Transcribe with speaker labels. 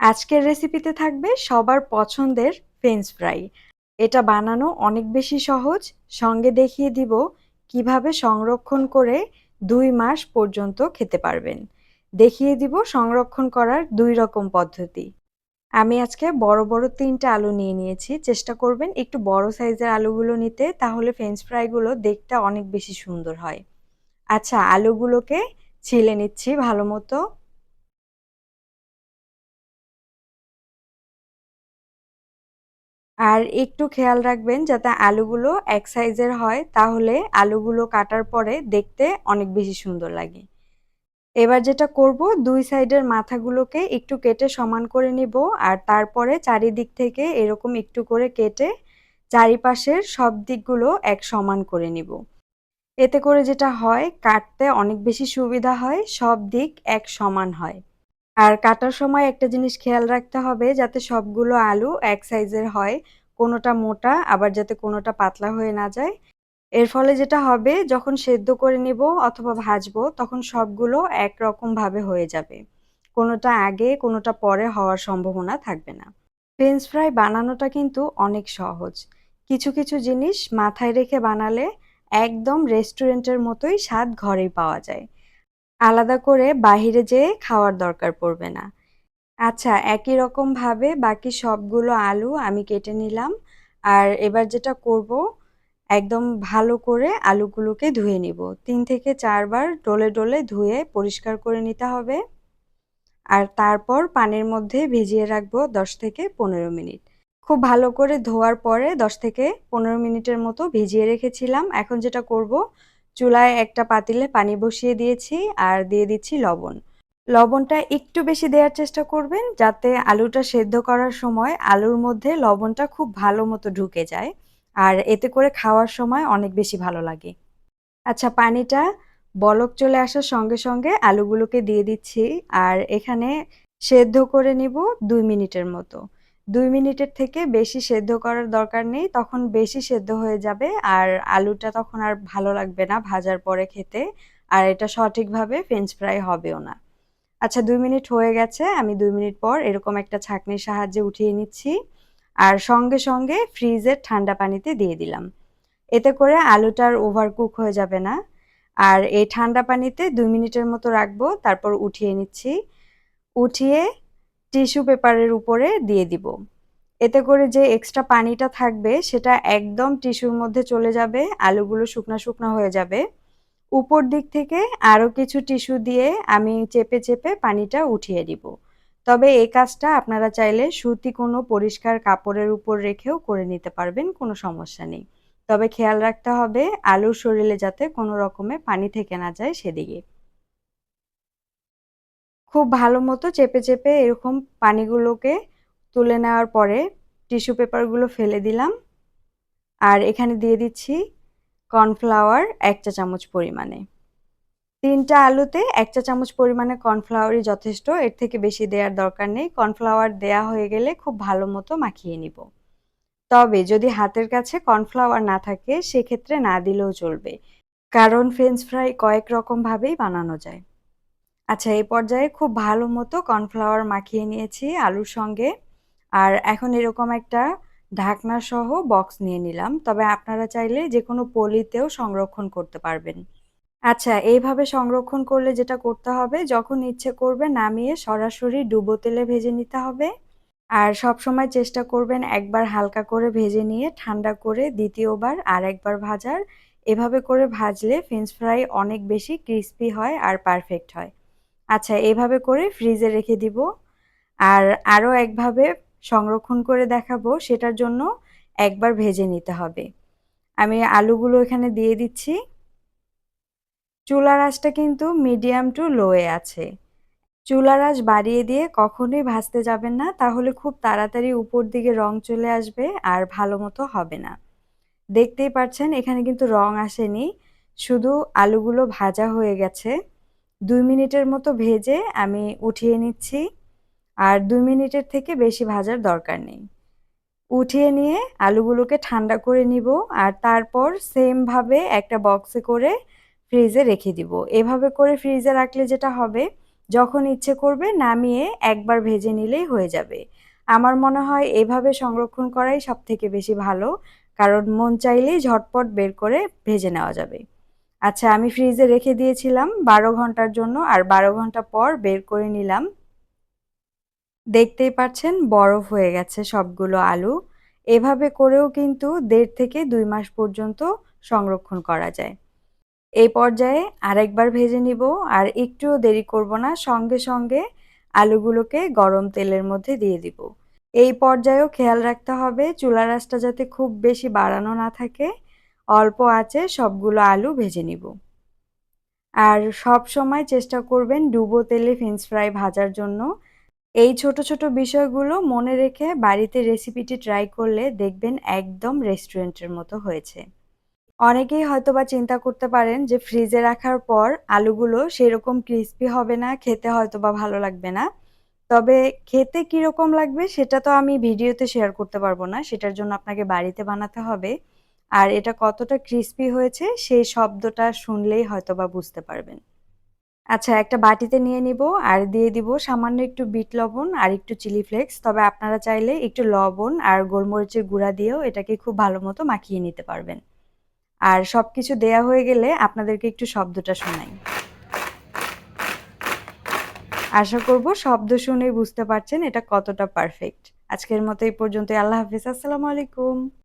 Speaker 1: আজকের রেসিপিতে থাকবে সবার পছন্দের ফ্রেঞ্চ ফ্রাই এটা বানানো অনেক বেশি সহজ। সঙ্গে দেখিয়ে দিব কীভাবে সংরক্ষণ করে দুই মাস পর্যন্ত খেতে পারবেন। দেখিয়ে দিব সংরক্ষণ করার দুই রকম পদ্ধতি। আমি আজকে বড় বড় তিনটা আলু নিয়ে নিয়েছি। চেষ্টা করবেন একটু বড় সাইজের আলুগুলো নিতে, তাহলে ফ্রেঞ্চ ফ্রাইগুলো দেখতে অনেক বেশি সুন্দর হয়। আচ্ছা আলুগুলোকে ছিলে নিচ্ছি ভালো মতো। আর একটু খেয়াল রাখবেন যাতে আলুগুলো এক সাইজের হয়, তাহলে আলুগুলো কাটার পরে দেখতে অনেক বেশি সুন্দর লাগে। এবার যেটা করব, দুই সাইডের মাথাগুলোকে একটু কেটে সমান করে নিব আর তারপরে চারিদিক থেকে এরকম একটু করে কেটে চারিপাশের সব দিকগুলো এক সমান করে নিব। এতে করে যেটা হয়, কাটতে অনেক বেশি সুবিধা হয়, সব দিক এক সমান হয়। আর কাটার সময় একটা জিনিস খেয়াল রাখতে হবে যাতে সবগুলো আলু এক সাইজের হয়, কোনোটা মোটা, আবার যাতে কোনোটা পাতলা হয়ে না যায়। এর ফলে যেটা হবে, যখন সেদ্ধ করে নিব অথবা ভাজবো, তখন সবগুলো একরকম ভাবে হয়ে যাবে। কোনোটা আগে, কোনোটা পরে হওয়ার সম্ভাবনা থাকবে না। ফ্রেঞ্চ ফ্রাই বানানোটা কিন্তু অনেক সহজ। কিছু কিছু জিনিস মাথায় রেখে বানালে একদম রেস্টুরেন্টের মতোই স্বাদ ঘরেই পাওয়া যায়। আলাদা করে বাহিরে যেয়ে খাওয়ার দরকার পড়বে না। আচ্ছা একই রকমভাবে বাকি সবগুলো আলু আমি কেটে নিলাম। আর এবার যেটা করব, একদম ভালো করে আলুগুলোকে ধুয়ে নিব। তিন থেকে চারবার ডলে ডলে ধুয়ে পরিষ্কার করে নিতে হবে। আর তারপর পানির মধ্যে ভিজিয়ে রাখব দশ থেকে পনেরো মিনিট। খুব ভালো করে ধোয়ার পরে দশ থেকে পনেরো মিনিটের মতো ভিজিয়ে রেখেছিলাম। এখন যেটা করব চুলায় একটা পাতিলে পানি বসিয়ে দিয়েছি আর দিয়ে দিচ্ছি লবণ। লবণটা একটু বেশি দেওয়ার চেষ্টা করবেন যাতে আলুটা সেদ্ধ করার সময় আলুর মধ্যে লবণটা খুব ভালো মতো ঢুকে যায় আর এতে করে খাওয়ার সময় অনেক বেশি ভালো লাগে। আচ্ছা পানিটা বলক চলে আসার সঙ্গে সঙ্গে আলুগুলোকে দিয়ে দিচ্ছি আর এখানে সেদ্ধ করে নিব দুই মিনিটের মতো। দুই মিনিটের থেকে বেশি সেদ্ধ করার দরকার নেই, তখন বেশি সেদ্ধ হয়ে যাবে আর আলুটা তখন আর ভালো লাগবে না ভাজার পরে খেতে আর এটা সঠিকভাবে ফ্রেঞ্চ ফ্রাই হবেও না। আচ্ছা দুই মিনিট হয়ে গেছে, আমি দুই মিনিট পর এরকম একটা ছাঁকনির সাহায্যে উঠিয়ে নিচ্ছি আর সঙ্গে সঙ্গে ফ্রিজের ঠান্ডা পানিতে দিয়ে দিলাম। এতে করে আলুটার ওভার কুক হয়ে যাবে না। আর এই ঠান্ডা পানিতে দুই মিনিটের মতো রাখব, তারপর উঠিয়ে নিচ্ছি। উঠিয়ে টিস্যু পেপারের উপরে দিয়ে দিব। এতে করে যে এক্সট্রা পানিটা থাকবে, সেটা একদম টিস্যুর মধ্যে চলে যাবে, আলুগুলো শুকনো শুকনো হয়ে যাবে। উপর দিক থেকে আরও কিছু টিস্যু দিয়ে আমি চেপে চেপে পানিটা উঠিয়ে দিব। তবে এই কাজটা আপনারা চাইলে সুতি কোনো পরিষ্কার কাপড়ের উপর রেখেও করে নিতে পারবেন, কোনো সমস্যা নেই। তবে খেয়াল রাখতে হবে, আলুর শরীরে যাতে কোনো রকমে পানি থেকে না যায় সেদিকে। খুব ভালো মতো চেপে চেপে এরকম পানিগুলোকে তুলে নেওয়ার পরে টিস্যু পেপারগুলো ফেলে দিলাম। আর এখানে দিয়ে দিচ্ছি কর্নফ্লাওয়ার এক চা চামচ পরিমাণে। তিনটা আলুতে এক চা চামচ পরিমাণে কর্নফ্লাওয়ারই যথেষ্ট, এর থেকে বেশি দেওয়ার দরকার নেই। কর্নফ্লাওয়ার দেয়া হয়ে গেলে খুব ভালো মতো মাখিয়ে নিব। তবে যদি হাতের কাছে কর্নফ্লাওয়ার না থাকে, সেক্ষেত্রে না দিলেও চলবে। কারণ ফ্রেঞ্চ ফ্রাই কয়েক রকমভাবেই বানানো যায়। আচ্ছা এই পর্যায়ে খুব ভালো মতো কর্নফ্লাওয়ার মাখিয়ে নিয়েছি আলুর সঙ্গে। আর এখন এরকম একটা ঢাকনা সহ বক্স নিয়ে নিলাম। তবে আপনারা চাইলে যে কোনো পলিতেও সংরক্ষণ করতে পারবেন। আচ্ছা এইভাবে সংরক্ষণ করলে যেটা করতে হবে, যখন ইচ্ছে করবে নামিয়ে সরাসরি ডুবো তেলে ভেজে নিতে হবে। আর সব সময় চেষ্টা করবেন একবার হালকা করে ভেজে নিয়ে ঠান্ডা করে দ্বিতীয়বার আর একবার ভাজার। এভাবে করে ভাজলে ফ্রেঞ্চ ফ্রাই অনেক বেশি ক্রিস্পি হয় আর পারফেক্ট হয়। আচ্ছা এভাবে করে ফ্রিজে রেখে দিব। আর আরও একভাবে সংরক্ষণ করে দেখাবো, সেটার জন্য একবার ভেজে নিতে হবে। আমি আলুগুলো এখানে দিয়ে দিচ্ছি। চুলার আঁচটা কিন্তু মিডিয়াম টু লোয়ে আছে। চুলার আঁচ বাড়িয়ে দিয়ে কখনোই ভাজতে যাবেন না, তাহলে খুব তাড়াতাড়ি উপর দিকে রং চলে আসবে আর ভালো মতো হবে না। দেখতেই পাচ্ছেন, এখানে কিন্তু রং আসেনি। শুধু আলুগুলো ভাজা হয়ে গেছে। দুই মিনিটের মতো ভেজে আমি উঠিয়ে নিচ্ছি। আর দুই মিনিটের থেকে বেশি ভাজার দরকার নেই। উঠিয়ে নিয়ে আলুগুলোকে ঠান্ডা করে নিব আর তারপর সেমভাবে একটা বক্সে করে ফ্রিজে রেখে দিব। এভাবে করে ফ্রিজে রাখলে যেটা হবে, যখন ইচ্ছে করবে নামিয়ে একবার ভেজে নিলেই হয়ে যাবে। আমার মনে হয় এভাবে সংরক্ষণ করাই সব থেকে বেশি ভালো, কারণ মন চাইলেই ঝটপট বের করে ভেজে নেওয়া যাবে। আচ্ছা আমি ফ্রিজে রেখে দিয়েছিলাম বারো ঘণ্টার জন্য আর বারো ঘণ্টা পর বের করে নিলাম। দেখতেই পাচ্ছেন বরফ হয়ে গেছে সবগুলো আলু। এভাবে করেও কিন্তু দেড় থেকে দুই মাস পর্যন্ত সংরক্ষণ করা যায়। এই পর্যায়ে আরেকবার ভেজে নিব আর একটুও দেরি করব না, সঙ্গে সঙ্গে আলুগুলোকে গরম তেলের মধ্যে দিয়ে দিব। এই পর্যায়েও খেয়াল রাখতে হবে চুলা রাসটা যাতে খুব বেশি বাড়ানো না থাকে। অল্প আছে, সবগুলো আলু ভেজে নিব। আর সব সময় চেষ্টা করবেন ডুবো তেলে ফ্রেঞ্চ ফ্রাই ভাজার জন্য। এই ছোট ছোট বিষয়গুলো মনে রেখে বাড়িতে রেসিপিটি ট্রাই করলে দেখবেন একদম রেস্টুরেন্টের মতো হয়েছে। অনেকেই হয়তোবা চিন্তা করতে পারেন যে ফ্রিজে রাখার পর আলুগুলো সেরকম ক্রিস্পি হবে না, খেতে হয়তো বা ভালো লাগবে না। তবে খেতে কীরকম লাগবে সেটা তো আমি ভিডিওতে শেয়ার করতে পারব না, সেটার জন্য আপনাকে বাড়িতে বানাতে হবে। আর এটা কতটা ক্রিস্পি হয়েছে, সেই শব্দটা শুনলেই হয়তোবা বুঝতে পারবেন। আচ্ছা একটা বাটিতে নিয়ে নিব আর দিয়ে দিব সামান্য একটু বিট লবণ আর একটু চিলি ফ্লেক্স তবে আপনারা চাইলে একটু লবণ আর গোলমরিচের গুঁড়া দিয়েও এটাকে খুব ভালো মতো মাখিয়ে নিতে পারবেন। আর সব কিছু দেয়া হয়ে গেলে আপনাদেরকে একটু শব্দটা শোনাই। আশা করব শব্দ শুনেই বুঝতে পারছেন এটা কতটা পারফেক্ট আজকের মতো এই পর্যন্তই। আল্লাহ হাফিজ। আসসালামু আলাইকুম।